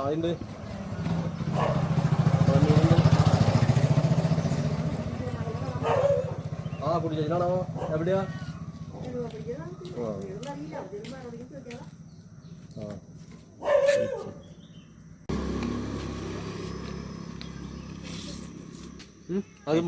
പണിയുണ്ട്. ആ കുടിച്ചാണോ എവിടെയാ ആ. ആ. ഉം, അത്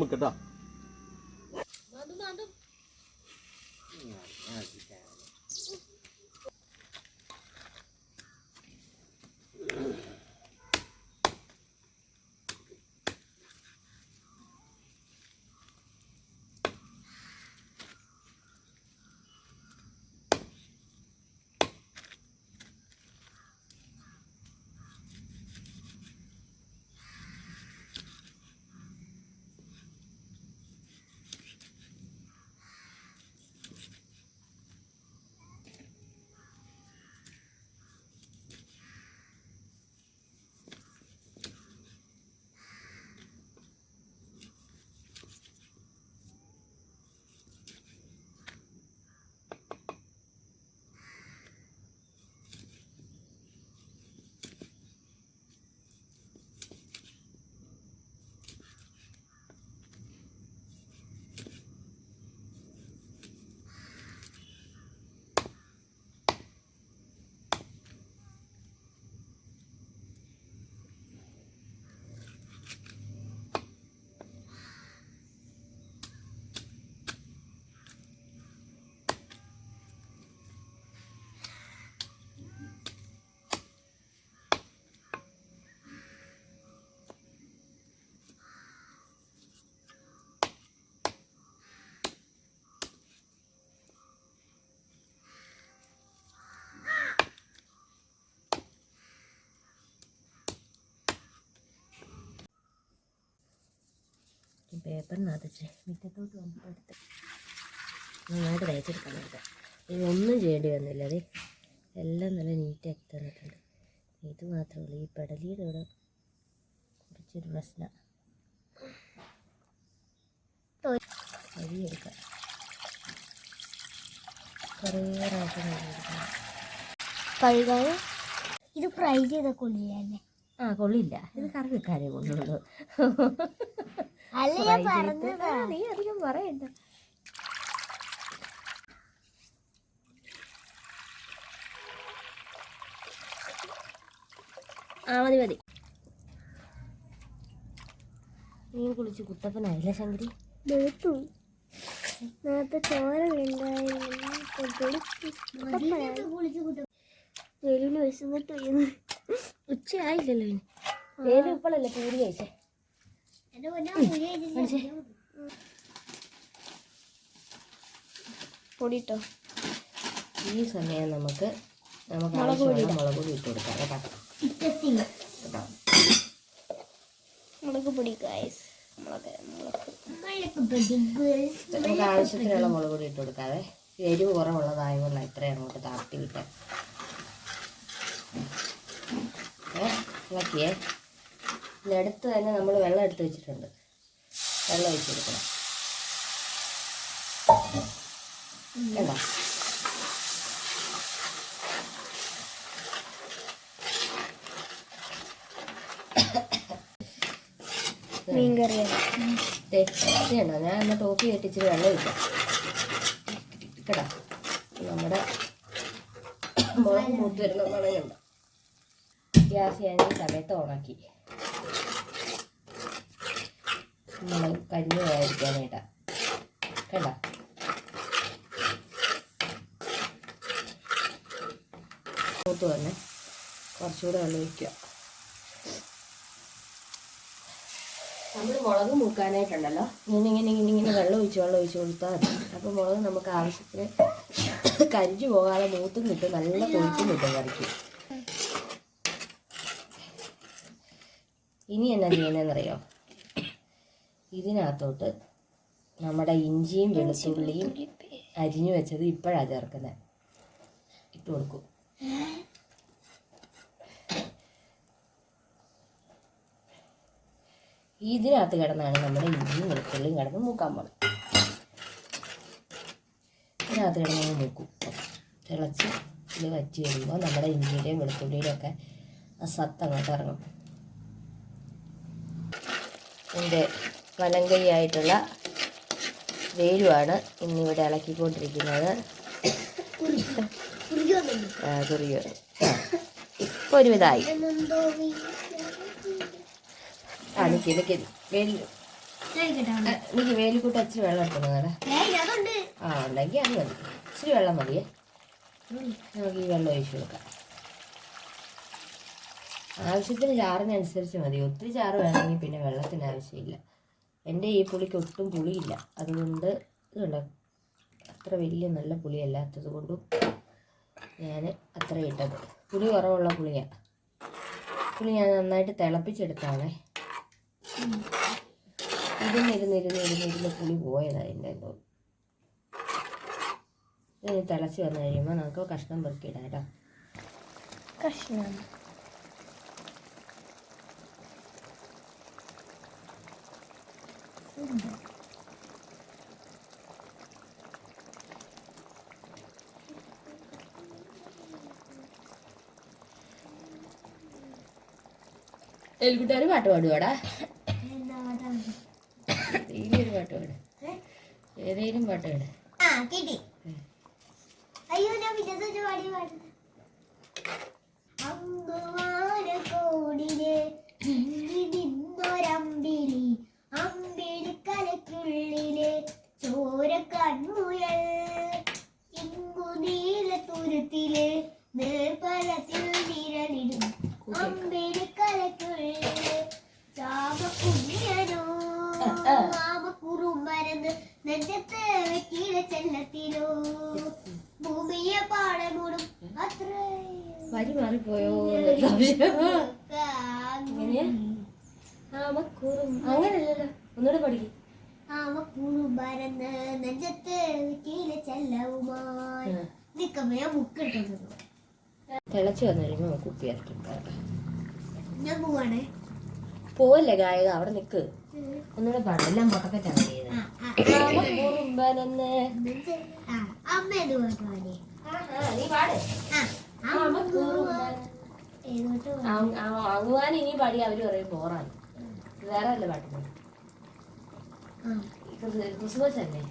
മുക്കട്ടാ പേപ്പറിനകത്ത് വെച്ച് മുറ്റത്തോട്ട് വന്നിട്ട് എടുത്ത് നന്നായിട്ട് തയ്ച്ചെടുക്കാൻ നോക്കാം ഇതൊന്നും ചെയ്യേണ്ടി വന്നില്ല അതെ എല്ലാം നല്ല നീറ്റാക്കി തന്നിട്ടുണ്ട്. ഇത് മാത്രമേ ഉള്ളൂ. ഈ പെടലിയുടെ ഇവിടെ കുറച്ചൊരു പ്രശ്നം. വഴിയെടുക്കാം കുറേ പ്രാവശ്യം കഴുകാൻ ഇത് ഫ്രൈ ചെയ്ത കൊള്ളിയല്ലേ ആ കൊള്ളില്ല. ഇത് കറി വെക്കാനേ കൊള്ളുള്ളൂ. നീ അധികം പറയണ്ട. ആ മതി മതി. നീ കുളിച്ച് കുട്ടപ്പനായില്ല ശങ്കരി? നേർത്തു നേരത്തെ ചോര വിശന്നിട്ട് ഉച്ചയായില്ലല്ലോ ഇനി. വേലും ഇപ്പോഴല്ലേ പൂരി കഴിച്ചേ? പൊടിട്ടോ ഈ സമയം നമുക്ക് നമുക്ക് ആവശ്യമുള്ള മുളക് പൊടി ഇട്ട് കൊടുക്കാം. കേട്ടോ. മുളക് പൊടി ഗായ്സ് മുളക് മുളക്. നമുക്ക് ആവശ്യത്തിനുള്ള മുളക് പൊടി ഇട്ട് കൊടുക്കാതെ എരിവ് കുറവുള്ളതായതുകൊണ്ട് ഇത്രയും അങ്ങോട്ട് താഴ്ത്തി വിട്ടേ. ഇളക്കിയേ. ഇതിനടുത്ത് തന്നെ നമ്മൾ വെള്ളം എടുത്ത് വെച്ചിട്ടുണ്ട്. വെള്ളം ഒഴിച്ചു കൊടുക്കണം. കണ്ടോ? ഞാൻ എന്നാൽ ടോപ്പി കെട്ടിച്ചിട്ട് വെള്ളം ഒഴിക്കാം കേട്ടോ നമ്മുടെ മുളക് മൂത്ത് വരുന്ന മണങ്ങുണ്ട് ഗ്യാസ് ഞാൻ ഈ സമയത്ത് ഓണാക്കി. മുളക് കരിഞ്ഞു പോകാതിരിക്കാനായിട്ടാ കേട്ടോ? മൂത്ത് വന്നേ. കുറച്ചുകൂടെ വെള്ളം ഒഴിക്കുക. നമ്മൾ മുളക് മുക്കാനായിട്ടുണ്ടല്ലോ ഇങ്ങനെ ഇങ്ങനെ ഇങ്ങനെ ഇങ്ങനെ വെള്ളം ഒഴിച്ച് വെള്ളം ഒഴിച്ച് കൊടുത്താൽ മതി. അപ്പോൾ മുളക് നമുക്ക് ആവശ്യത്തിന് കരിഞ്ഞു പോകാതെ മൂത്തും കിട്ടും നല്ല കൊഴുത്തും കിട്ടും കറിക്ക്. ഇനി എന്നാ ചെയ്യുന്നതെന്നറിയോ? ഇതിനകത്തോട്ട് നമ്മുടെ ഇഞ്ചിയും വെളുത്തുള്ളിയും അരിഞ്ഞു വെച്ചത് ഇപ്പോഴാണ് ചേർക്കുന്നത് ഇട്ട് കൊടുക്കും. ഇതിനകത്ത് കിടന്നാണ് നമ്മുടെ ഇഞ്ചിയും വെളുത്തുള്ളിയും കിടന്ന് മൂക്കാൻ പോണത്. ഇതിനകത്ത് കിടന്ന് മൂക്കും. തിളച്ച് ഇത് വറ്റി വരുമ്പോൾ നമ്മുടെ ഇഞ്ചിയുടെയും വെളുത്തുള്ളിയുടെയും ഒക്കെ ആ സത്ത് അങ്ങോട്ട് ഇറങ്ങും എന്റെ വലങ്കൈയായിട്ടുള്ള വെയിലുമാണ് ഇന്നിവിടെ ഇളക്കിക്കൊണ്ടിരിക്കുന്നത്. കുറിയോ ഇപ്പോൾ ഒരുവിധമായി ആ നിൽക്കി നിൽക്കി വേലു ആ, നിൽക്കി വേലിക്കൂട്ട് ഇച്ചിരി വെള്ളം എടുക്കുന്നതാണ് അതുണ്ട് ആ ഉണ്ടെങ്കിൽ അത് മതി. ഇച്ചിരി വെള്ളം മതിയേ. നമുക്ക് ഈ വെള്ളം ഒഴിച്ചു കൊടുക്കാം. ആവശ്യത്തിന് ചാറിനനുസരിച്ച് മതി. ഒത്തിരി ചാറ് വേണമെങ്കിൽ പിന്നെ വെള്ളത്തിന് ആവശ്യമില്ല. എന്റെ ഈ പുളിക്ക് ഒട്ടും പുളിയില്ല. അതുകൊണ്ട് ഇതുണ്ട്? അത്ര വലിയ നല്ല പുളിയല്ലാത്തത് കൊണ്ടും ഞാൻ അത്ര ഇട്ടത്. പുളി കുറവുള്ള പുളിയാണ് പുളി ഞാൻ നന്നായിട്ട് തിളപ്പിച്ചെടുത്താണ്. ഇരുന്നിരുന്ന് ഇരുന്ന് ഇരുന്ന് ഇരുന്ന് പുളി പോയതാണ് എന്റെ തോന്നുന്നു ഇത് തിളച്ച് വന്നു കഴിയുമ്പോൾ നമുക്ക് കഷ്ണം പെറുക്കിയിടാം കേട്ടോ. കഷ്ണം. എൽക്കുട്ടാര് പാട്ട് പാടുവാടാ? ഒരു പാട്ട് പാട്? ഏതെങ്കിലും പാട്ട് പാട്. അയ്യോ ഞാൻ വിജയ പാടി അമ്പിളിക്കലക്കുള്ളിലെ ചോര കൺമുയൽ ഇങ്ങു നീല തുരുത്തിലെ നേർപ്പലത്തിൽ നിഴലിടും അമ്പിളിക്കലക്കുള്ളിലെ ചാമക്കുഞ്ഞനോ മാമക്കുറുമ്പരന്ന് നെഞ്ചത്ത് വെട്ടിയിലെ ചെല്ലത്തിലോ ഭൂമിയെ പാടമൂടും അത്രേ. വരി മാറിപ്പോയോ? സംശയം. അങ്ങനല്ലല്ലോ ഒന്നുകൂടെ പഠിക്കും. നെഞ്ചത്ത് ചെല്ലവുമായി. ഞാൻ ബുക്ക് ഇട്ടത് തിളച്ച് വന്നു കഴിയുമ്പോൾ നമുക്ക് കുപ്പി ഞാൻ പോവാണേ. പോവല്ലേ ഗായക? അവിടെ നിക്ക്. ഒന്നുകൂടെ പാടും എല്ലാം പൊട്ടക്കറ്റാണ് ചെയ്തത് ആ, ആ, ആ, അമ്മ ഏത് പാട്ട് പാടി നീ പാട്. ആ ആമക്കൂറുമ്പൻ ഏതോട്ട് പാടി? അങ്ങുവാൻ ഇനി പാടി അവർ പറയും ബോറാണ്. വേറെ അല്ല പാട്ട് പാടും. ആ. ക്രിസ്മസ് അല്ലേ.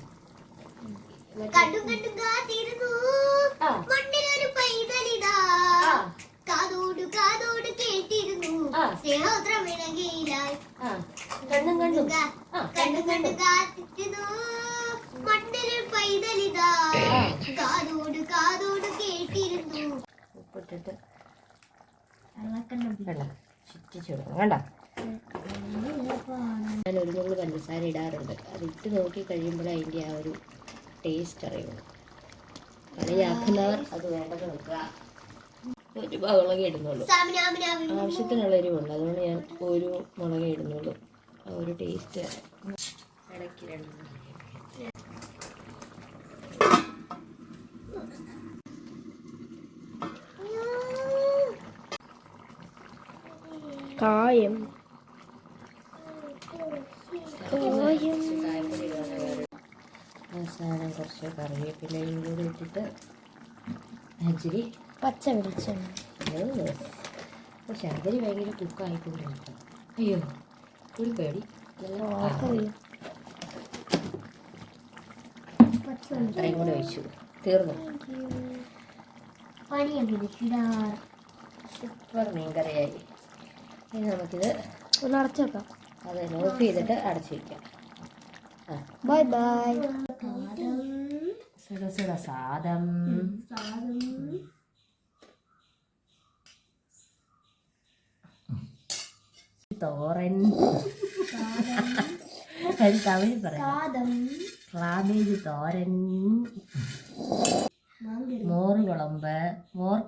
കാതോട് കാതോട് കേട്ടിരുന്നു. സ്നേഹോത്ര വിളകയിലായി ആ. കണ്ണും കണ്ടും. ആ കണ്ടും കണ്ടും. കാത്തിരുന്നു. മണ്ണിലൊരു പൈതലിതാ കാതോട് കാതോട് കേട്ടിരുന്നു. ഉപ്പിട്ടിട്ട് വെള്ളം. കണ്ട? ഞാൻ ഒരു നുള്ളു പഞ്ചസാര ഇടാറുണ്ട്. അത് ഇട്ട് നോക്കി കഴിയുമ്പോൾ അതിന്റെ ആ ഒരു ടേസ്റ്റ് അറിയുള്ളൂ. കളിയാക്കുന്നവർ അത് വേണ്ടത് നോക്കുക ഒരു മുളകേ ഇടുന്നുള്ളൂ. ആവശ്യത്തിനുള്ള എരിവുണ്ട് അതുകൊണ്ട് ഞാൻ ഒരു മുളക് ഇടുന്നുള്ളൂ. ആ ഒരു ടേസ്റ്റ്. കായം കുറച്ച് കായപ്പൊടി ഇടുവാണെങ്കിൽ വേറെ അവസാനം കുറച്ച് കറിവേപ്പിലയും കൂടി ഇട്ടിട്ട് ഇച്ചിരി പച്ച വെളിച്ചെണ്ണ അപ്പോൾ ശർക്കര ഭയങ്കര കുക്കായിക്കൊണ്ടിരിക്കും അയ്യോ ഒരു പേടി. അത്രയും കൂടെ ഒഴിച്ചു തീർന്നു? സൂപ്പർ മീൻകറിയായി. ഇനി നമുക്കിത് ഒന്ന് വെക്കാം. അതെ ഓഫ് ചെയ്തിട്ട് അടച്ചു വയ്ക്കാം ആ ബൈ ബൈ സുട സുട സാദം തോരൻ അത് തമിഴ് പറയാം സാദം ക്ലാബേജ് തോരൻ മോറ് കുളമ്പ് മോർ